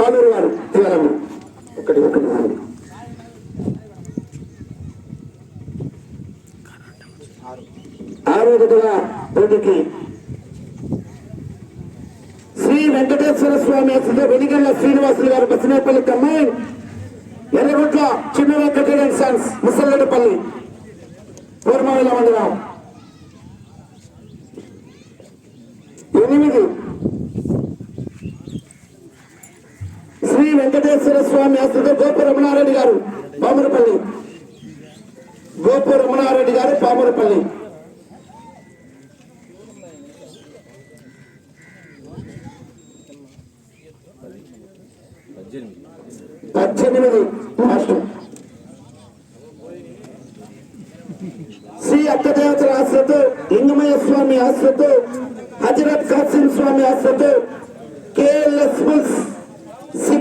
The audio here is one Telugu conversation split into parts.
పాలూరు వారు తీయాలమ్మ ఒకటి ఒకటి నాలుగు ఆరో విధంగా పోటీకి శ్రీ వెంకటేశ్వర స్వామి అసలు వెలిగల్ల శ్రీనివాసులు గారు బసినేపల్లి కమ్మాయి ఎర్రగుట్ల చిన్న వెంకటేశ్వర సన్స్ ముసల్లడిపల్లి పూర్మవేల మండలం ఎనిమిది శ్రీ వెంకటేశ్వర స్వామి అసలు గోపు రమణారెడ్డి గారు పామురపల్లి. గోపు రమణారెడ్డి గారు పామురపల్లి. పద్దెనిమిది మాస్టర్ శ్రీ అక్కదేవతల ఆశ్రతో లింగమయ్య స్వామి ఆశ్రతో హజరత్ కాసిం స్వామి ఆశ్రతో కేఎల్ఎస్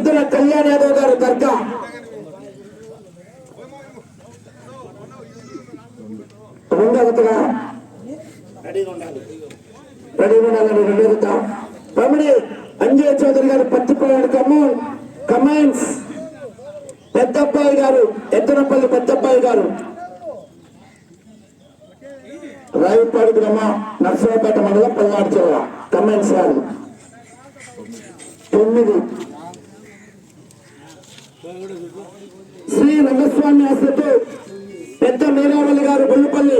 బుల్స్ కళ్యాణ్ యాదవ్ గారు దర్గా. రెండవదిగా రెడీగా ఉండాలి రెడీగా ఉండాలని రెండవదిగా పమిడి అంజయ్ చౌదరి గారు పత్తిపాడు కమూన్ కమైన్స్ పెద్దబ్బాయి గారు ఎద్దనపల్లి పెద్దబ్బాయి గారు. రాయపాడు గ్రామ నర్సరావుపేట మండలం పల్నాడు జిల్లా కమెంట్స్ గారు. తొమ్మిది. శ్రీ రంగస్వామి ఆశ్రతో పెద్ద మీరావల్లి గారు గొల్లుపల్లి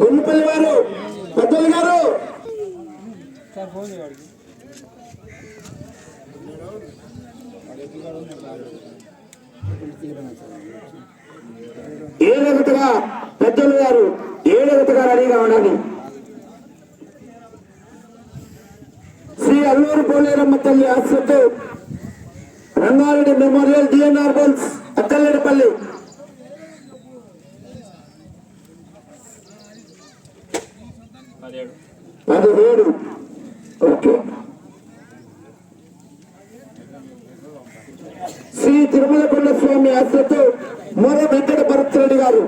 గొల్లుపల్లి వారు పెద్దలు గారు. ఏడగతగా పెద్దలు గారు ఏడగతగా రెడీగా ఉండాలి? శ్రీ అల్లూరు పోలేరమ్మ తల్లి ఆశ్రతో Rangareddy memorial DNR bulls Akkalledapalli పదిహేడు. ఓకే. శ్రీ తిరుమల స్వామి ఆశ్రతో మూల వెంకట భరత్రెడ్డి గారు.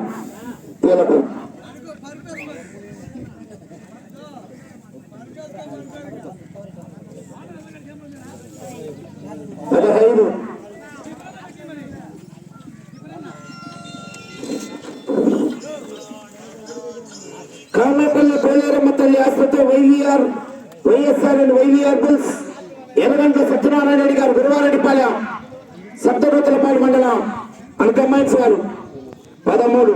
పదహైదు కామేపల్లి పోలేరమ్మ తల్లి ఆశ్రతో YVR YSR and YVR bulls. Erraguntla Satyanarayana Reddy గారు గురువారెడ్డిపాలెం సప్తరుతులపాడు మండలం అంకమ్మాయిన్స్ గారు. పదమూడు.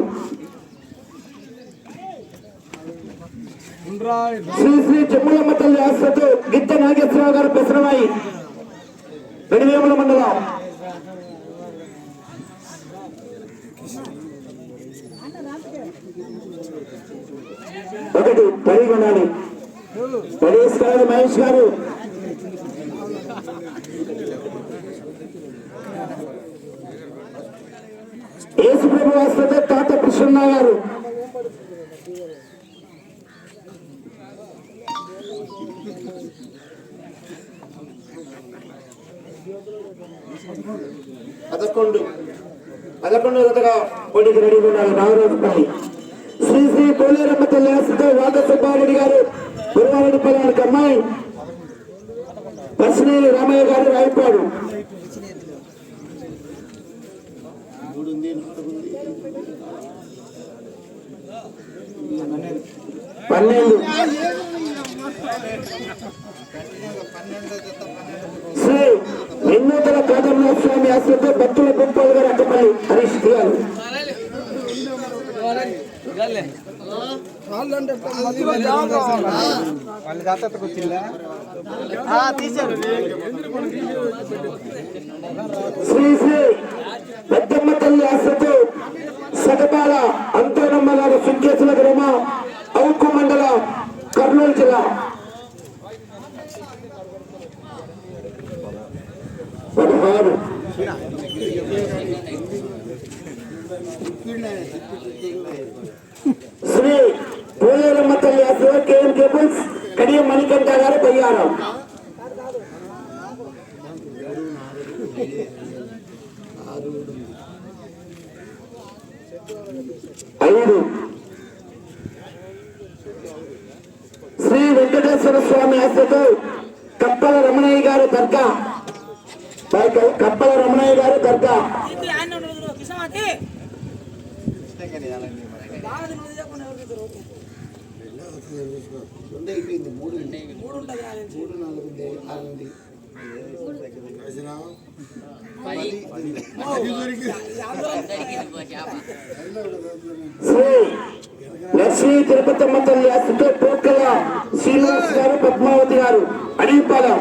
శ్రీ శ్రీ చెమ్మలమ్మ తల్లి ఆశ్రతో గిత్త నాగేశ్వరరావు గారు పెసరవాయి. వెడివేముల మండలం. ఒకటి పరిగొనాలి పడేష్ గారు మహేష్ గారు. ఏసు ప్రభు ఆశ్రతో తాత కృష్ణ గారు. పదకొండు. పదకొండు జతగా పోటీకి రెడీగా ఉన్నారు నాగరాజుపల్లి శ్రీ శ్రీ పోలేరమ్మ తల్లి ఆశతో వాద సుబ్బారెడ్డి గారు గురువారెడ్డి పల్లానికి అమ్మాయి. పర్సనేని రామయ్య గారు రాయపాడు. పన్నెండు. స్వామి ఆశ్రమంలో భక్తుల గొప్పలు గారు అక్కపల్లి హరీష్ గారు వాళ్ళ జాతరకు వచ్చిందా శ్రీ శ్రీ పెద్దమ్మ తల్లి ఆశ్రతో సగపాల అంతోనమ్మ గారు సుంకేశ్వర గ్రామ అవుకు మండలం కర్నూలు జిల్లా. పదహారు. శ్రీ పోలేరమ్మ తల్లి ఆశ్రమ కేఎం కేబుల్స్ కడియం మణికంఠ గారు బయ్యారం ఐదు. శ్రీ వెంకటేశ్వర స్వామి ఆశ్రతో కప్పల రమణయ్య గారు దర్గా. పై కప్పల రమణయ్య గారు దర్గా మూడు ఉంటుంది నా తెలిసి. ఇది అందరూ శ్రీ లక్ష్మీ తిరుపతమ్మ తల్లి అస్తుతో పోక్కల శ్రీనివాస్ గారు పద్మావతి గారు అడిగిపాలెం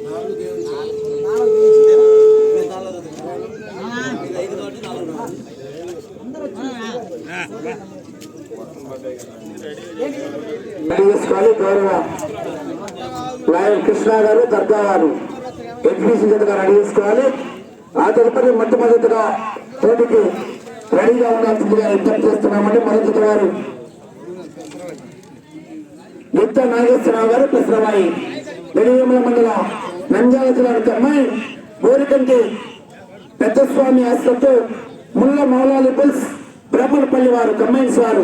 చేసుకోవాలి గౌరవ లాయర్ కృష్ణ గారు దర్గా గారు ఎగ్జిబిషన్ జతగా రెడీ చేసుకోవాలి. ఆ తదుపరి మొట్టమొదటిగా పోటీకి రెడీగా ఉండాల్సిందిగా విజ్ఞప్తి చేస్తున్నామంటే మొదటి గారు గిత్త నాగేశ్వరరావు గారు కృష్ణమాయి గడివేముల మండలం నంద్యాల జిల్లా అమ్మాయి గోరికంటి పెద్దస్వామి ఆశ్రతో ముల్ల మౌలాలి పుల్స్ బ్రహ్మణపల్లి వారు కమ్మైన్స్ వారు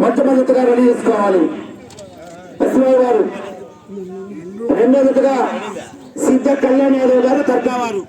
మొట్టమొదటిగా రెడీ చేసుకోవాలి. అశ్వాయి గారు. రెండో సిద్ధ కళ్యాణ్ యాదవ్ గారు తర్కావారు